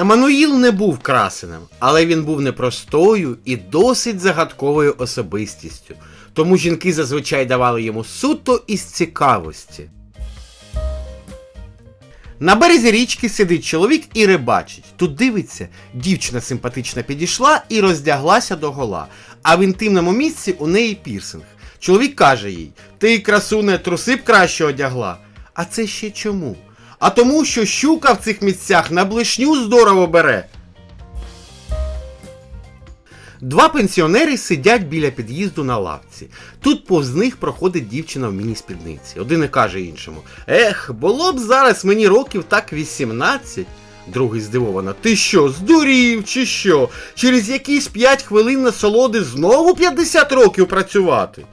Еммануїл не був красеним, але він був непростою і досить загадковою особистістю. Тому жінки зазвичай давали йому суто із цікавості. На березі річки сидить чоловік і рибачить. Тут дивиться, дівчина симпатична підійшла і роздяглася догола, а в інтимному місці у неї пірсинг. Чоловік каже їй: Ти, красуне, труси б краще одягла. А це ще чому? А тому, що щука в цих місцях на блишню здорово бере. Два пенсіонери сидять біля під'їзду на лавці. Тут повз них проходить дівчина в міні-спідниці. Один і каже іншому: Ех, було б зараз мені років так 18. Другий здивовано. Ти що, здурів, чи що? Через якісь 5 хвилин насолоди знову 50 років працювати.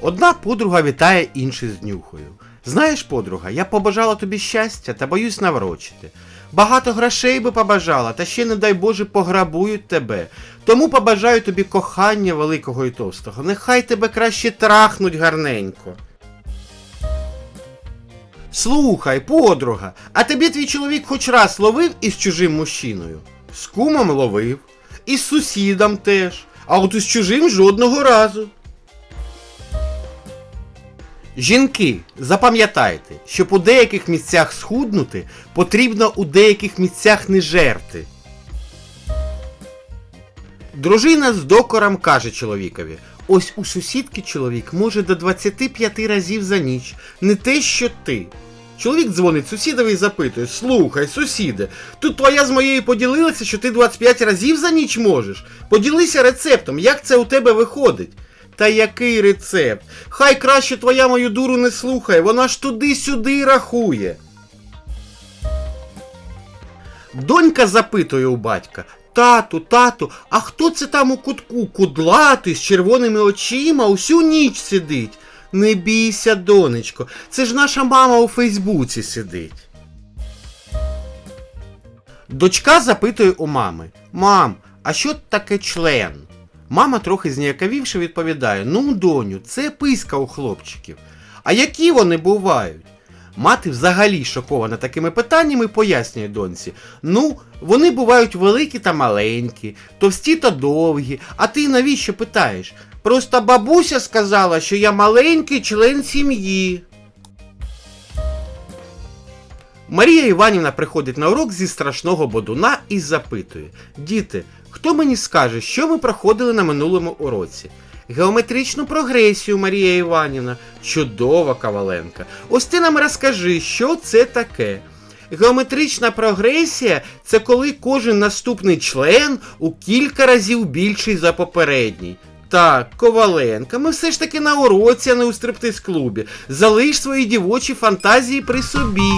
Одна подруга вітає інший з нюхою. Знаєш, подруга, я побажала тобі щастя та боюсь наврочити. Багато грошей би побажала, та ще, не дай Боже, пограбують тебе. Тому побажаю тобі кохання великого і товстого. Нехай тебе краще трахнуть гарненько. Слухай, подруга, а тобі твій чоловік хоч раз ловив із чужим мужчиною? З кумом ловив, і з сусідом теж, а от із чужим жодного разу. Жінки, запам'ятайте, щоб у деяких місцях схуднути, потрібно у деяких місцях не жерти. Дружина з докором каже чоловікові: ось у сусідки чоловік може до 25 разів за ніч, не те, що ти. Чоловік дзвонить сусідові і запитує: Слухай, сусіде, тут твоя з моєю поділилася, що ти 25 разів за ніч можеш. Поділися рецептом, як це у тебе виходить. Та який рецепт? Хай краще твоя мою дуру не слухає, вона ж туди-сюди рахує. Донька запитує у батька: Тату, тату, а хто це там у кутку кудлатий з червоними очима усю ніч сидить? Не бійся, донечко, це ж наша мама у Фейсбуці сидить. Дочка запитує у мами: Мам, а що таке член? Мама, трохи зніяковівши, відповідає: Ну, доню, це писка у хлопчиків. А які вони бувають? Мати взагалі шокована такими питаннями пояснює доньці. Ну, вони бувають великі та маленькі, товсті та довгі. А ти навіщо питаєш? Просто бабуся сказала, що я маленький член сім'ї. Марія Іванівна приходить на урок зі страшного бодуна і запитує: Діти, хто мені скаже, що ми проходили на минулому уроці? Геометричну прогресію, Марія Іванівна. Чудова Коваленка. Ось ти нам розкажи, що це таке. Геометрична прогресія це коли кожен наступний член у кілька разів більший за попередній. Так, Коваленка, ми все ж таки на уроці, а не у стриптиз-клубі. Залиш свої дівочі фантазії при собі.